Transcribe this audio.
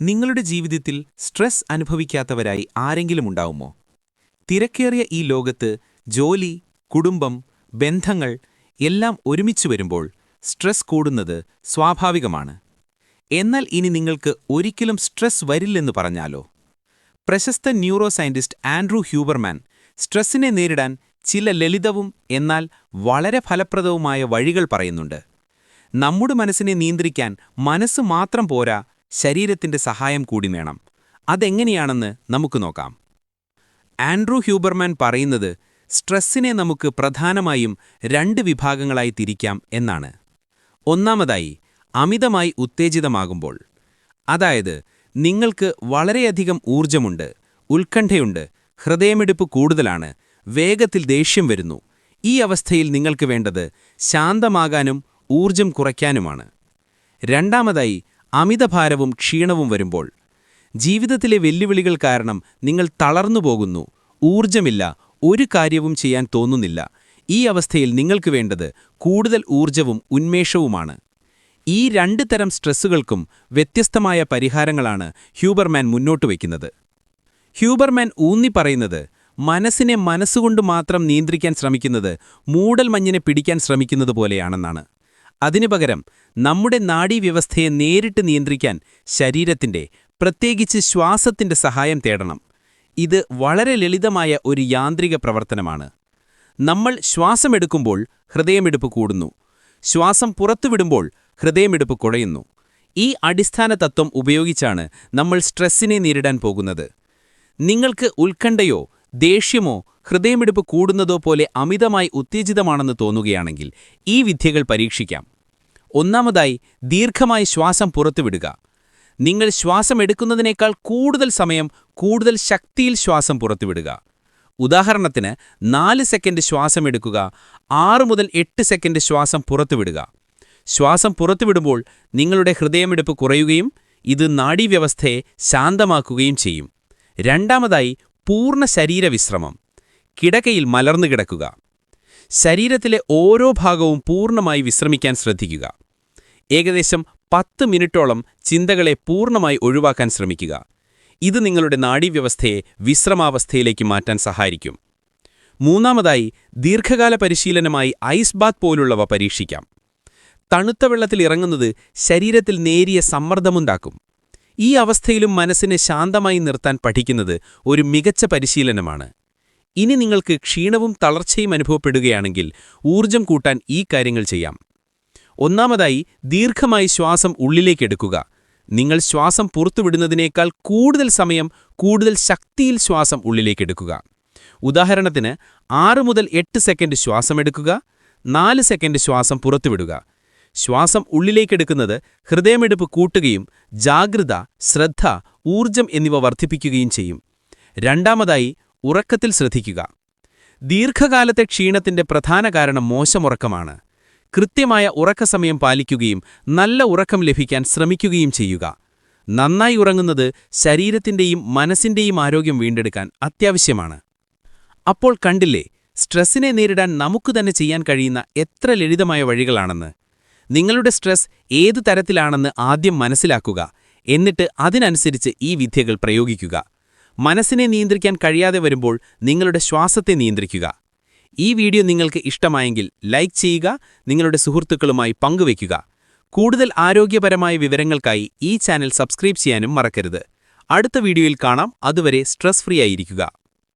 നിങ്ങളുടെ ജീവിതത്തിൽ സ്ട്രെസ് അനുഭവിക്കാത്തവരായി ആരെങ്കിലും ഉണ്ടാവുമോ? തിരക്കേറിയ ഈ ലോകത്ത് ജോലി കുടുംബം ബന്ധങ്ങൾ എല്ലാം ഒരുമിച്ച് വരുമ്പോൾ സ്ട്രെസ് കൂടുന്നത് സ്വാഭാവികമാണ്. എന്നാൽ ഇനി നിങ്ങൾക്ക് ഒരിക്കലും സ്ട്രെസ് വരില്ലെന്ന് പറഞ്ഞാലോ? പ്രശസ്ത ന്യൂറോ സയന്റിസ്റ്റ് ആൻഡ്രൂ ഹ്യൂബർമാൻ സ്ട്രെസ്സിനെ നേരിടാൻ ചില ലളിതവും എന്നാൽ വളരെ ഫലപ്രദവുമായ വഴികൾ പറയുന്നുണ്ട്. നമ്മുടെ മനസ്സിനെ നിയന്ത്രിക്കാൻ മനസ്സ് മാത്രം പോരാ ശരീരത്തിന്റെ സഹായം കൂടി വേണം. അതെങ്ങനെയാണെന്ന് നമുക്ക് നോക്കാം. ആൻഡ്രൂ ഹ്യൂബർമാൻ പറയുന്നത് സ്ട്രെസ്സിനെ നമുക്ക് പ്രധാനമായും രണ്ട് വിഭാഗങ്ങളായി തിരിക്കാം എന്നാണ്. ഒന്നാമതായി അമിതമായി ഉത്തേജിതമാകുമ്പോൾ. അതായത് നിങ്ങൾക്ക് വളരെയധികം ഊർജമുണ്ട് ഉത്കണ്ഠയുണ്ട് ഹൃദയമിടിപ്പ് കൂടുതലാണ് വേഗത്തിൽ ദേഷ്യം വരുന്നു. ഈ അവസ്ഥയിൽ നിങ്ങൾക്ക് വേണ്ടത് ശാന്തമാകാനും ഊർജം കുറയ്ക്കാനുമാണ്. രണ്ടാമതായി അമിതഭാരവും ക്ഷീണവും വരുമ്പോൾ ജീവിതത്തിലെ വെല്ലുവിളികൾ കാരണം നിങ്ങൾ തളർന്നു പോകുന്നു ഊർജമില്ല ഒരു കാര്യവും ചെയ്യാൻ തോന്നുന്നില്ല. ഈ അവസ്ഥയിൽ നിങ്ങൾക്ക് വേണ്ടത് കൂടുതൽ ഊർജവും ഉന്മേഷവുമാണ്. ഈ രണ്ട് തരം സ്ട്രെസ്സുകൾക്കും വ്യത്യസ്തമായ പരിഹാരങ്ങളാണ് ഹ്യൂബർമാൻ മുന്നോട്ട് വയ്ക്കുന്നത്. ഹ്യൂബർമാൻ ഊന്നി പറയുന്നത് മനസ്സിനെ മനസ്സുകൊണ്ട് മാത്രം നിയന്ത്രിക്കാൻ ശ്രമിക്കുന്നത് മൂടൽമഞ്ഞിനെ പിടിക്കാൻ ശ്രമിക്കുന്നത് പോലെയാണെന്നാണ് അതിനു പകരം നമ്മുടെ നാഡീവ്യവസ്ഥയെ നേരിട്ട് നിയന്ത്രിക്കാൻ ശരീരത്തിന്റെ പ്രത്യേകിച്ച് ശ്വാസത്തിന്റെ സഹായം തേടണം. ഇത് വളരെ ലളിതമായ ഒരു യാന്ത്രിക പ്രവർത്തനമാണ്. നമ്മൾ ശ്വാസമെടുക്കുമ്പോൾ ഹൃദയമെടുപ്പ് കൂടുന്നു. ശ്വാസം പുറത്തുവിടുമ്പോൾ ഹൃദയമെടുപ്പ് കുറയുന്നു. ഈ അടിസ്ഥാന തത്വം ഉപയോഗിച്ചാണ് നമ്മൾ സ്ട്രെസ്സിനെ നേരിടാൻ പോകുന്നത്. നിങ്ങൾക്ക് ഉത്കണ്ഠയോ ദേഷ്യമോ ഹൃദയമിടിപ്പ് കൂടുന്നതോ പോലെ അമിതമായി ഉത്തേജിതമാണെന്ന് തോന്നുകയാണെങ്കിൽ ഈ വിദ്യകൾ പരീക്ഷിക്കാം. ഒന്നാമതായി ദീർഘമായി ശ്വാസം പുറത്തുവിടുക. നിങ്ങൾ ശ്വാസം എടുക്കുന്നതിനേക്കാൾ കൂടുതൽ സമയം കൂടുതൽ ശക്തിയിൽ ശ്വാസം പുറത്തുവിടുക. ഉദാഹരണത്തിന് നാല് സെക്കൻഡ് ശ്വാസം എടുക്കുക ആറ് മുതൽ എട്ട് സെക്കൻഡ് ശ്വാസം പുറത്തുവിടുക. ശ്വാസം പുറത്തുവിടുമ്പോൾ നിങ്ങളുടെ ഹൃദയമിടിപ്പ് കുറയുകയും ഇത് നാഡീവ്യവസ്ഥയെ ശാന്തമാക്കുകയും ചെയ്യും. രണ്ടാമതായി പൂർണ ശരീരവിശ്രമം. കിടക്കയിൽ മലർന്നു കിടക്കുക ശരീരത്തിലെ ഓരോ ഭാഗവും പൂർണമായി വിശ്രമിക്കാൻ ശ്രദ്ധിക്കുക. ഏകദേശം പത്ത് മിനിറ്റോളം ചിന്തകളെ പൂർണമായി ഒഴിവാക്കാൻ ശ്രമിക്കുക. ഇത് നിങ്ങളുടെ നാഡീവ്യവസ്ഥയെ വിശ്രമാവസ്ഥയിലേക്ക് മാറ്റാൻ സഹായിക്കും. മൂന്നാമതായി ദീർഘകാല പരിശീലനമായി ഐസ് ബാത്ത് പോലുള്ളവ പരീക്ഷിക്കാം. തണുത്ത വെള്ളത്തിൽ ഇറങ്ങുന്നത് ശരീരത്തിൽ നേരിയ സമ്മർദ്ദമുണ്ടാക്കും. ഈ അവസ്ഥയിലും മനസ്സിനെ ശാന്തമായി നിർത്താൻ പഠിക്കുന്നത് ഒരു മികച്ച പരിശീലനമാണ്. ഇനി നിങ്ങൾക്ക് ക്ഷീണവും തളർച്ചയും അനുഭവപ്പെടുകയാണെങ്കിൽ ഊർജം കൂട്ടാൻ ഈ കാര്യങ്ങൾ ചെയ്യാം. ഒന്നാമതായി ദീർഘമായി ശ്വാസം ഉള്ളിലേക്കെടുക്കുക നിങ്ങൾ ശ്വാസം പുറത്തുവിടുന്നതിനേക്കാൾ കൂടുതൽ സമയം കൂടുതൽ ശക്തിയിൽ ശ്വാസം ഉള്ളിലേക്കെടുക്കുക ഉദാഹരണത്തിന് ആറ് മുതൽ എട്ട് സെക്കൻഡ് ശ്വാസമെടുക്കുക നാല് സെക്കൻഡ് ശ്വാസം പുറത്തുവിടുക. ശ്വാസം ഉള്ളിലേക്കെടുക്കുന്നത് ഹൃദയമെടുപ്പ് കൂട്ടുകയും ജാഗ്രത ശ്രദ്ധ ഊർജം എന്നിവ വർദ്ധിപ്പിക്കുകയും ചെയ്യും. രണ്ടാമതായി ഉറക്കത്തിൽ ശ്രദ്ധിക്കുക. ദീർഘകാലത്തെ ക്ഷീണത്തിന്റെ പ്രധാന കാരണം മോശമുറക്കമാണ്. കൃത്യമായ ഉറക്കസമയം പാലിക്കുകയും നല്ല ഉറക്കം ലഭിക്കാൻ ശ്രമിക്കുകയും ചെയ്യുക. നന്നായി ഉറങ്ങുന്നത് ശരീരത്തിന്റെയും മനസ്സിന്റെയും ആരോഗ്യം വീണ്ടെടുക്കാൻ അത്യാവശ്യമാണ്. അപ്പോൾ കണ്ടില്ലേ സ്ട്രെസ്സിനെ നേരിടാൻ നമുക്ക് തന്നെ ചെയ്യാൻ കഴിയുന്ന എത്ര ലളിതമായ വഴികളാണെന്ന്. നിങ്ങളുടെ സ്ട്രെസ് ഏതു തരത്തിലാണെന്ന് ആദ്യം മനസ്സിലാക്കുക. എന്നിട്ട് അതിനനുസരിച്ച് ഈ വിദ്യകൾ പ്രയോഗിക്കുക. മനസ്സിനെ നിയന്ത്രിക്കാൻ കഴിയാതെ വരുമ്പോൾ നിങ്ങളുടെ ശ്വാസത്തെ നിയന്ത്രിക്കുക. ഈ വീഡിയോ നിങ്ങൾക്ക് ഇഷ്ടമായെങ്കിൽ ലൈക്ക് ചെയ്യുക നിങ്ങളുടെ സുഹൃത്തുക്കളുമായി പങ്കുവയ്ക്കുക. കൂടുതൽ ആരോഗ്യപരമായ വിവരങ്ങൾക്കായി ഈ ചാനൽ സബ്സ്ക്രൈബ് ചെയ്യാനും മറക്കരുത്. അടുത്ത വീഡിയോയിൽ കാണാം. അതുവരെ സ്ട്രെസ് ഫ്രീ ആയിരിക്കുക.